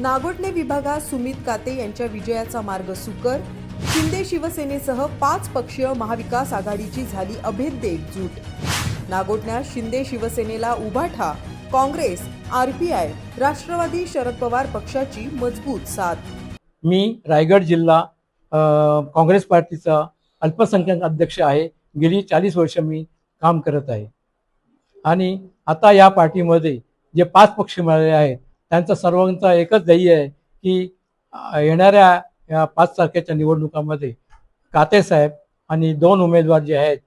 नागोटणे विभागात सुमित काते यांच्या विजयाचा मार्ग सुकर. शिंदे शिवसेनेसह पाच पक्षीय महाविकास आघाडीची झाली अभेद्य एकजूट. नागोटण्यात शिंदे शिवसेनेला उभाठा काँग्रेस आरपीआय राष्ट्रवादी शरद पवार पक्षाची मजबूत साथ. मी रायगड जिल्हा काँग्रेस पार्टीचा अल्पसंख्याक अध्यक्ष आहे. गेली चाळीस वर्ष मी काम करत आहे. आणि आता या पार्टीमध्ये जे पाच पक्ष मिळाले आहेत त्यांचा सर्वांचा एकच ध्येय आहे की येणाऱ्या या पाच तारखेच्या निवडणुकामध्ये कातेसाहेब आणि दोन उमेदवार जे आहेत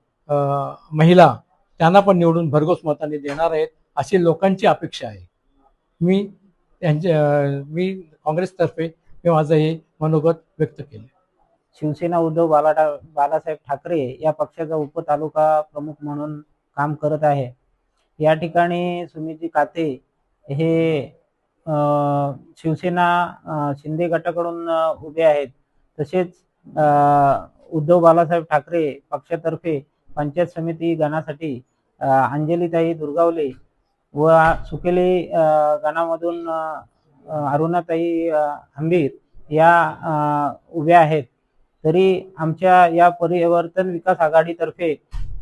महिला त्यांना पण निवडून भरघोस मताने देणार आहेत अशी लोकांची अपेक्षा आहे. मी त्यांच्या मी काँग्रेसतर्फे मी माझं हे मनोगत व्यक्त केलं. शिवसेना उद्धव बालाटा बालासाहेब ठाकरे या पक्षाचा उपतालुका प्रमुख म्हणून काम करत आहे. या ठिकाणी सुमितजी काते हे शिवसेना शिंदे गटाकडून उभे आहेत. तसेच उद्धव बालासाहेब ठाकरे पक्षातर्फे पंचायत समिती गणासाठी अंजलीताई दुर्गावले व सुकेले गणामधून अरुणाताई हंबीर या उभ्या आहेत. तरी आमच्या या परिवर्तन विकास आघाडीतर्फे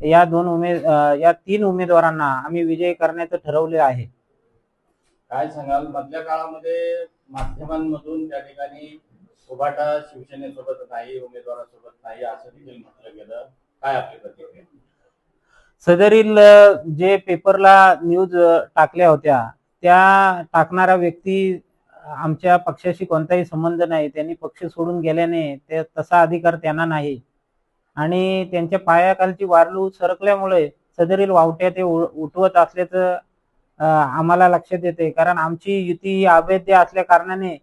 या दोन उमेद या तीन उमेदवारांना आम्ही विजय करण्याचं ठरवले आहे. काय सांगाल? मधल्या काळामध्ये माध्यमांमधून त्या ठिकाणी उभाटा शिवसेनेसोबत नाही उमेदवारासोबत नाही असं देखील म्हटलं गेलं. काय आपली प्रतिक्रिया? सदरील जे पेपरला न्यूज टाकल्या होत्या त्या टाकणारा व्यक्ती आमच्या पक्षाशी कोणताही संबंध नाही. त्यांनी पक्ष सोडून गेल्याने ते तसा अधिकार त्यांना नाही. आणि त्यांच्या पायाखालची वारलू सरकल्यामुळे सदरील वावट्या ते उठवत असल्याचं आम्हाला लक्षात येते. कारण आमची युती ही अवैध असल्या कारणाने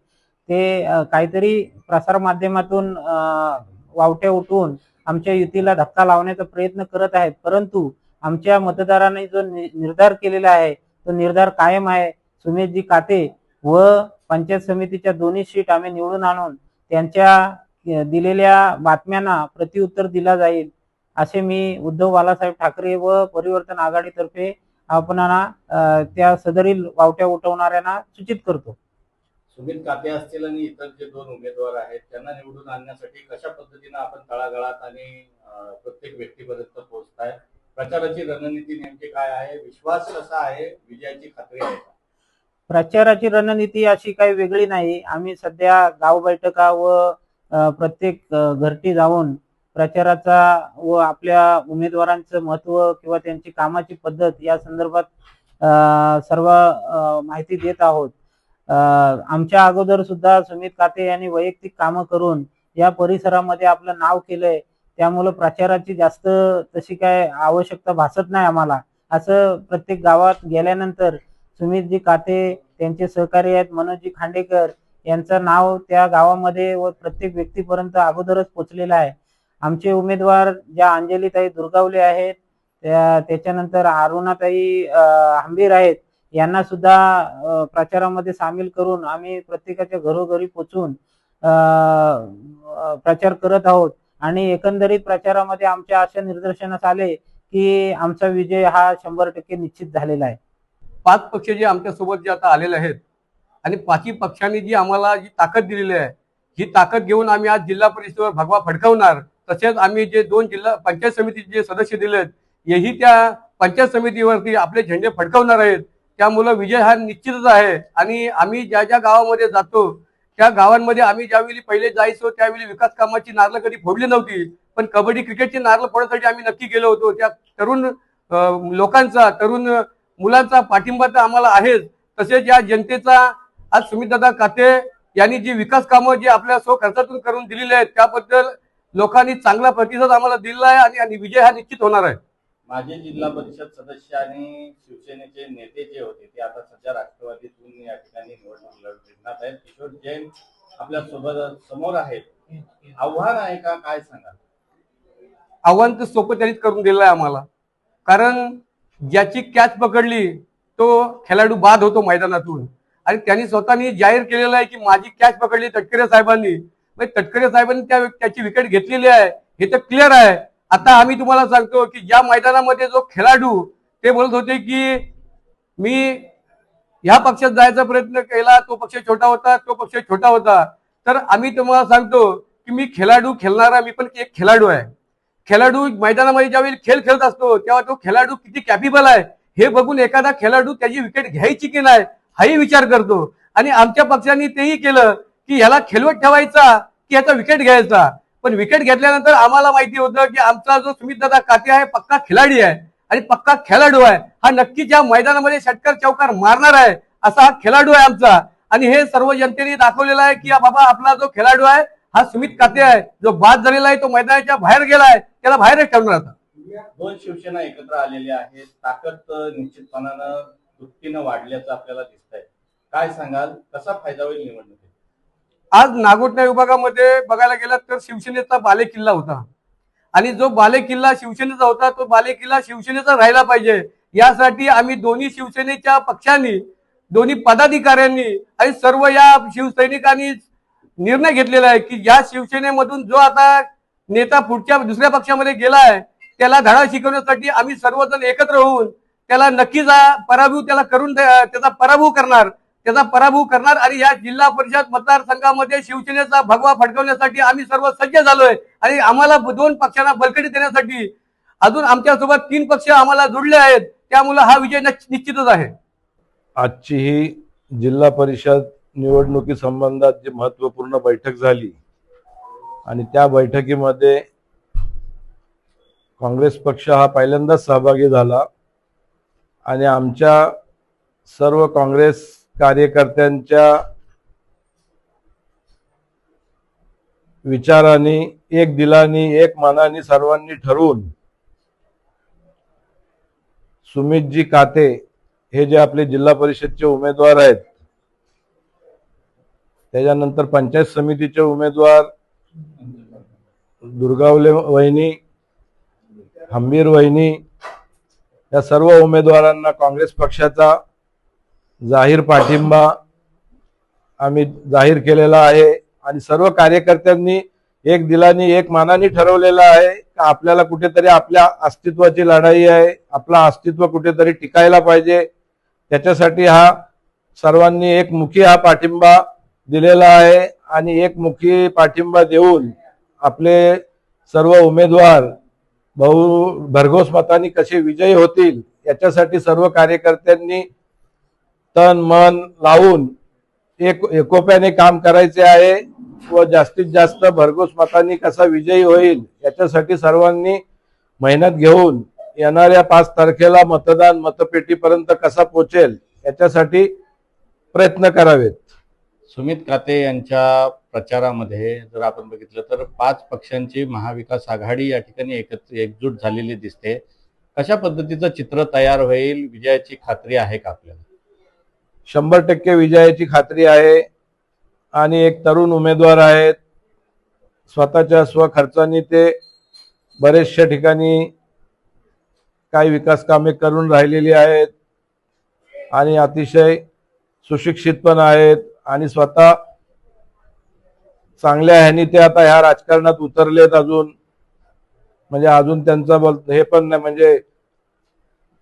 ते काहीतरी प्रसार माध्यमातून वावटे वावट्या उठवून आमच्या युतीला धक्का लावण्याचा प्रयत्न करत आहेत. परंतु आमच्या मतदारांनी जो नि- निर्धार केलेला आहे तो निर्धार कायम आहे. सुमेशजी काते व पंचायत समितीच्या दोन्ही सीट आम्ही निवडून आणून त्यांच्या दिलेल्या बातम्यांना प्रत्युत्तर दिला जाईल असे मी उद्धव बालासाहेब ठाकरे व परिवर्तन आघाडीतर्फे आपणाला त्या सदरील वावट्या उठवणाऱ्यांना सूचित करतो. सुमित काते असतील आणि इतर जे दोन उमेदवार आहेत त्यांना निवडून आणण्यासाठी कशा पद्धतीनं आपण तळागाळात आणि प्रत्येक व्यक्तीपर्यंत पोहोचताय? प्रचाराची रणनीती नेमकी काय आहे? विश्वास कसा आहे? विजयाची खात्री आहे? प्रचाराची रणनीती अशी काही वेगळी नाही. आम्ही सध्या गाव बैठका व प्रत्येक घरटी जाऊन प्रचाराचा व आपल्या उमेदवारांचं महत्त्व किंवा त्यांची कामाची पद्धत या संदर्भात सर्व माहिती देत आहोत. आमच्या अगोदर सुद्धा सुमित काते यांनी वैयक्तिक कामं करून या परिसरामध्ये आपलं नाव केलंय. त्यामुळं प्रचाराची जास्त तशी काय आवश्यकता भासत नाही आम्हाला. असं प्रत्येक गावात गेल्यानंतर सुमितजी काते त्यांचे सहकारी आहेत मनोजजी खांडेकर यांचं नाव त्या गावामध्ये व प्रत्येक व्यक्तीपर्यंत अगोदरच पोचलेलं आहे. आमचे उमेदवार ज्या अंजलीताई दुर्गावले आहेत त्या त्याच्यानंतर अरुणाताई आंबीर आहेत यांना सुद्धा प्रचारामध्ये सामील करून आम्ही प्रत्येकाच्या घरोघरी पोचून प्रचार करत आहोत. आणि एकंदरीत प्रचारामध्ये आमच्या अशा निदर्शनास आले की आमचा विजय हा शंभर टक्के निश्चित झालेला आहे. पाच पक्ष जे आमच्यासोबत जे आता आलेले आहेत आणि पाचही पक्षांनी जी आम्हाला जी ताकद दिलेली आहे ही ताकद घेऊन आम्ही आज जिल्हा परिषदेवर भगवा फडकावणार तसेच आम्ही जे दोन जिल्हा पंचायत समितीचे जे सदस्य दिलेत हेही त्या पंचायत समितीवरती आपले झेंडे फडकवणार आहेत. त्यामुळं विजय हा निश्चितच आहे. आणि आम्ही ज्या ज्या गावामध्ये जातो त्या गावांमध्ये आम्ही ज्यावेळी पहिले जायचो त्यावेळी विकास कामाची नारळं कधी फोडली नव्हती. पण कबड्डी क्रिकेटची नारळं फोडण्यासाठी आम्ही नक्की गेलो होतो. त्या तरुण लोकांचा तरुण मुलांचा पाठिंबा तर आम्हाला आहेच. तसेच या जनतेचा आज सुमितदादा काते यांनी जी विकास कामं जी आपल्या स्व खर्चातून करून दिलेली आहेत त्याबद्दल लोकांनी चांगला प्रतिसाद आम्हाला दिलेला आहे आणि- आणि विजय हा निश्चित होणार आहे. माजी जिल्हा परिषद सदस्य आणि शिवसेनेचे नेते जे होते ते आता सध्या राष्ट्रवादीतून या ठिकाणी निवडणूक लढ- रिंगणात आहेत. किशोर जैन आपल्यासोबत समोर आहेत. आव्हान आहे का? काय सांगा आव्हान तर सोपं त्यांनीच करून दिलं आहे आम्हाला. कारण ज्याची कॅच पकडली तो खेळाडू बाद होतो मैदानातून. आणि त्यांनी स्वतःनी जाहीर केलेलं आहे की माझी कॅच पकडली तटकरे साहेबांनी. तटकरे साहेबांनी त्या त्याची विकेट घेतलेली आहे. हे तर क्लिअर आहे. आता आम्ही तुम्हाला सांगतो की ज्या मैदानामध्ये जो खेळाडू ते बोलत होते की मी ह्या पक्षात जायचा प्रयत्न केला तो पक्ष छोटा होता तो पक्ष छोटा होता. तर आम्ही तुम्हाला सांगतो की मी खेळाडू खेळणारा मी पण एक खेळाडू आहे. खेळाडू मैदानामध्ये ज्यावेळी खेळ खेळत असतो तेव्हा तो खेळाडू किती कॅपेबल आहे हे बघून एखादा खेळाडू त्याची विकेट घ्यायची की नाही हाही विचार करतो. आणि आमच्या पक्षाने तेही केलं. की ह्याला खेळवत ठेवायचा की ह्याचा विकेट घ्यायचा. पण विकेट घेतल्यानंतर आम्हाला माहिती होतं की आमचा जो सुमित दादा काते आहे पक्का खिलाडी आहे आणि पक्का खेळाडू आहे. हा नक्कीच या मैदानामध्ये षटकार चौकार मारणार आहे असा हा खेळाडू आहे आमचा. आणि हे सर्व जनतेने दाखवलेलं आहे की बाबा आपला जो खेळाडू आहे हा सुमित काते आहे. जो बाद झालेला आहे तो मैदानाच्या बाहेर गेलाय त्याला बाहेरच ठेवणार आता. दोन शिवसेना एकत्र आलेल्या आहेत. ताकद निश्चितपणानं वृत्तीनं वाढल्याचं आपल्याला दिसतंय. काय सांगाल? कसा फायदा होईल निवडणुकीत? आज नागोठणा विभागामध्ये बघायला गेलात तर शिवसेनेचा बाले किल्ला होता. आणि जो बाले किल्ला शिवसेनेचा होता तो बाले किल्ला शिवसेनेचा राहिला पाहिजे. यासाठी आम्ही दोन्ही शिवसेनेच्या पक्षांनी दोन्ही पदाधिकाऱ्यांनी आणि सर्व या शिवसैनिकांनी निर्णय घेतलेला आहे की या शिवसेनेमधून जो आता नेता पुढच्या दुसऱ्या पक्षामध्ये गेला आहे त्याला धडा शिकवण्यासाठी आम्ही सर्वजण एकत्र होऊन त्याला नक्कीच पराभव त्याला करून त्याचा पराभव करणार. त्याचा पराभव करणार आणि या जिल्हा परिषद मतदारसंघामध्ये शिवसेनेचा भगवा फडकवण्यासाठी आम्ही सर्व सज्ज झालोय. आणि आम्हाला दोन पक्षांना बलकटी देण्यासाठी अजून आमच्यासोबत तीन पक्ष आम्हाला जोडले आहेत. त्यामुळे हा विजय निश्चितच आहे. आजची ही जिल्हा परिषद निवडणुकी संबंधात जी महत्त्वपूर्ण बैठक झाली आणि त्या बैठकीमध्ये काँग्रेस पक्ष हा पहिल्यांदाच सहभागी झाला आणि आमच्या सर्व काँग्रेस कार्यकर्त्यांच्या विचाराने एक दिलानी एक मानाने सर्वांनी ठरवून सुमितजी काते हे जे आपले जिल्हा परिषदचे उमेदवार आहेत त्याच्यानंतर पंचायत समितीचे उमेदवार दुर्गावले वहिनी हंबीर वहिनी या सर्व उमेदवारांना काँग्रेस पक्षाचा जाहीर पाठिंबा आम्ही जाहीर केलेला आहे आणि सर्व कार्यकर्त्यांनी एक दिलानी एक मानाने ठरवलेलं आहे का आपल्याला कुठेतरी आपल्या अस्तित्वाची लढाई आहे आपला अस्तित्व कुठेतरी टिकायला पाहिजे. त्याच्यासाठी हा सर्वांनी एकमुखी हा पाठिंबा दिलेला आहे आणि एकमुखी पाठिंबा देऊन आपले सर्व उमेदवार बहु भरघोस मतांनी कसे विजयी होतील याच्यासाठी सर्व कार्यकर्त्यांनी तन मन लावून एक एकोप्याने काम करायचे आहे व जास्तीत जास्त भरघोस मतांनी कसा विजयी होईल याच्यासाठी सर्वांनी मेहनत घेऊन येणाऱ्या पाच तारखेला मतदान मतपेटीपर्यंत कसा पोचेल याच्यासाठी प्रयत्न करावेत. सुमित काते यांच्या प्रचारामध्ये जर आपण बघितलं तर पाच पक्षांची महाविकास आघाडी या ठिकाणी एकत्र एकजूट झालेली दिसते. कशा पद्धतीचं चित्र तयार होईल विजयाची खात्री आहे का आपल्याला? शंभर टक्के विजयाची खात्री आहे. आणि एक तरुण उमेदवार आहेत. स्वतःच्या स्वखर्चाने ते बरेचशा ठिकाणी काही विकास कामे करून राहिलेली आहेत. आणि अतिशय सुशिक्षित पण आहेत. आणि स्वतः चांगल्या ह्यानी ते आता ह्या राजकारणात उतरलेत अजून. म्हणजे अजून त्यांचा बोल हे पण नाही म्हणजे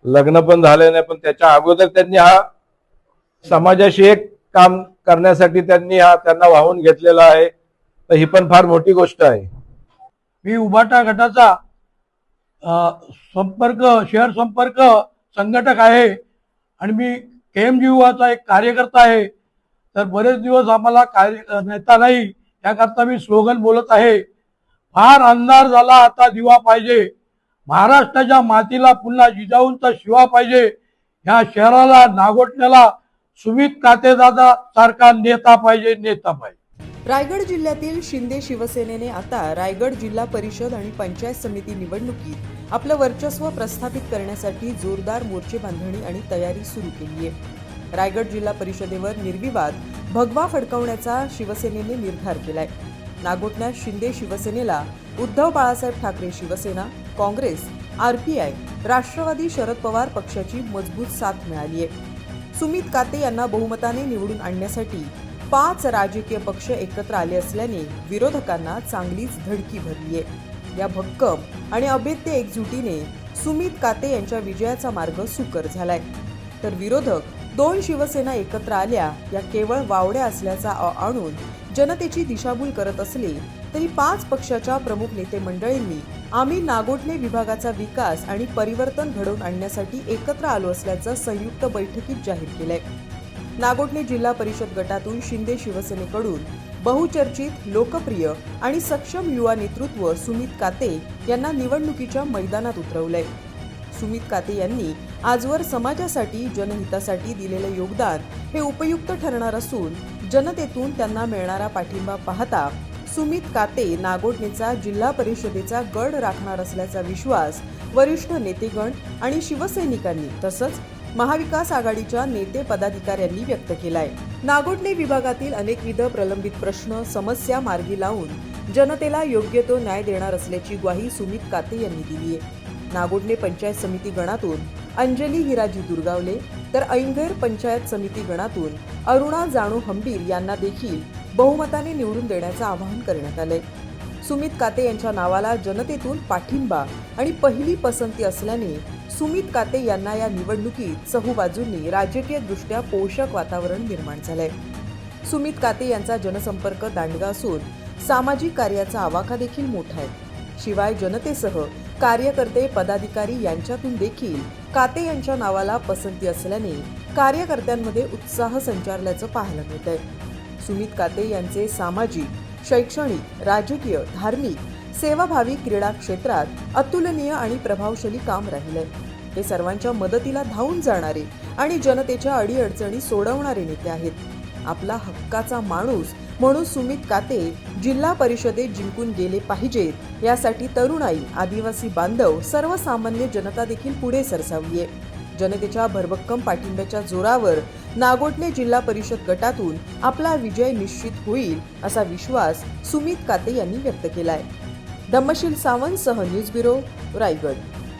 लग्न पण झाले नाही पण त्याच्या अगोदर त्यांनी हा समाजाशी एक काम करण्यासाठी त्यांनी हा त्यांना वाहून घेतलेला आहे. तर ही पण फार मोठी गोष्ट आहे. मी उबाटा गटाचा संपर्क शहर संपर्क संघटक आहे आणि मी के एम जीवाचा एक कार्यकर्ता आहे. तर बरेच दिवस आम्हाला कार्य नेता नाही त्याकरता मी स्लोगन बोलत आहे. फार अंधार झाला आता दिवा पाहिजे. महाराष्ट्राच्या मातीला पुन्हा जिजाऊंचा शिवा पाहिजे. ह्या शहराला नागोठण्याला सुमित कातेदादा सारखा नेता पाहिजे नेता पाहिजे. रायगड जिल्ह्यातील शिंदे शिवसेनेने आता रायगड जिल्हा परिषद आणि पंचायत समिती निवडणुकीत आपलं वर्चस्व प्रस्थापित करण्यासाठी जोरदार मोर्चे बांधणी आणि तयारी सुरू केली आहे. रायगड जिल्हा परिषदेवर निर्विवाद भगवा फडकवण्याचा शिवसेनेने निर्धार केलाय. नागोठण्यात शिंदे शिवसेनेला उद्धव बाळासाहेब ठाकरे शिवसेना काँग्रेस आरपीआय राष्ट्रवादी शरद पवार पक्षाची मजबूत साथ मिळाली आहे. सुमित काते यांना बहुमताने निवडून आणण्यासाठी पाच राजकीय पक्ष एकत्र आले असल्याने विरोधकांना चांगलीच धडकी भरली आहे या भक्कम आणि अभेद्य एकजुटीने सुमित काते यांच्या विजयाचा मार्ग सुकर झालाय. तर विरोधक दोन शिवसेना एकत्र आल्या या केवळ वावड्या असल्याचा अ आणून जनतेची दिशाभूल करत असले तरी पाच पक्षाच्या प्रमुख नेते मंडळींनी आम्ही नागोठणे विभागाचा विकास आणि परिवर्तन घडवून आणण्यासाठी एकत्र आलो असल्याचं संयुक्त बैठकीत जाहीर केलंय. नागोठणे जिल्हा परिषद गटातून शिंदे शिवसेनेकडून बहुचर्चित लोकप्रिय आणि सक्षम युवा नेतृत्व सुमित काते यांना निवडणुकीच्या मैदानात उतरवलंय. सुमित काते यांनी आजवर समाजासाठी जनहितासाठी दिलेलं योगदान हे उपयुक्त ठरणार असून जनतेतून त्यांना मिळणारा पाठिंबा पाहता सुमित काते नागोठणेचा जिल्हा परिषदेचा गड राखणार असल्याचा विश्वास वरिष्ठ नेतेगण आणि शिवसैनिकांनी तसंच महाविकास आघाडीच्या नेते पदाधिकाऱ्यांनी व्यक्त केलाय. नागोठणे विभागातील अनेकविध प्रलंबित प्रश्न समस्या मार्गी लावून जनतेला योग्य तो न्याय देणार असल्याची ग्वाही सुमित काते यांनी दिली आहे. नागोठणे पंचायत समिती गणातून अंजली हिराजी दुर्गावले तर ऐंगर पंचायत समिती गणातून अरुणा जाणू हंबीर यांना देखील बहुमताने निवडून देण्याचं आवाहन करण्यात आलंय. सुमित काते यांच्या नावाला जनतेतून पाठिंबा आणि पहिली पसंती असल्याने सुमित काते यांना या निवडणुकीत चहूबाजूंनी राजकीय दृष्ट्या पोषक वातावरण निर्माण झालंय. सुमित काते यांचा जनसंपर्क दांडगा असून सामाजिक कार्याचा आवाका देखील मोठा आहे. शिवाय जनतेसह कार्यकर्ते पदाधिकारी यांच्यातून देखील काते यांच्या नावाला पसंती असल्याने कार्यकर्त्यांमध्ये उत्साह संचारल्याचं पाहायला मिळत आहे सुमित काते यांचे सामाजिक शैक्षणिक राजकीय धार्मिक सेवाभावी क्रीडा क्षेत्रात अतुलनीय आणि प्रभावशाली काम राहिलंय हे सर्वांच्या मदतीला धावून जाणारे आणि जनतेच्या अडीअडचणी सोडवणारे नेते आहेत. आपला हक्काचा माणूस म्हणून सुमित काते जिल्हा परिषदेत जिंकून गेले पाहिजेत यासाठी तरुणाई आदिवासी बांधव सर्वसामान्य जनता देखील पुढे सरसावलीये. आहे जनतेच्या भरभक्कम पाठिंब्याच्या जोरावर नागोठणे जिल्हा परिषद गटातून आपला विजय निश्चित होईल असा विश्वास सुमित काते यांनी व्यक्त केलाय. धम्मशील सावंत सह न्यूज ब्युरो रायगड.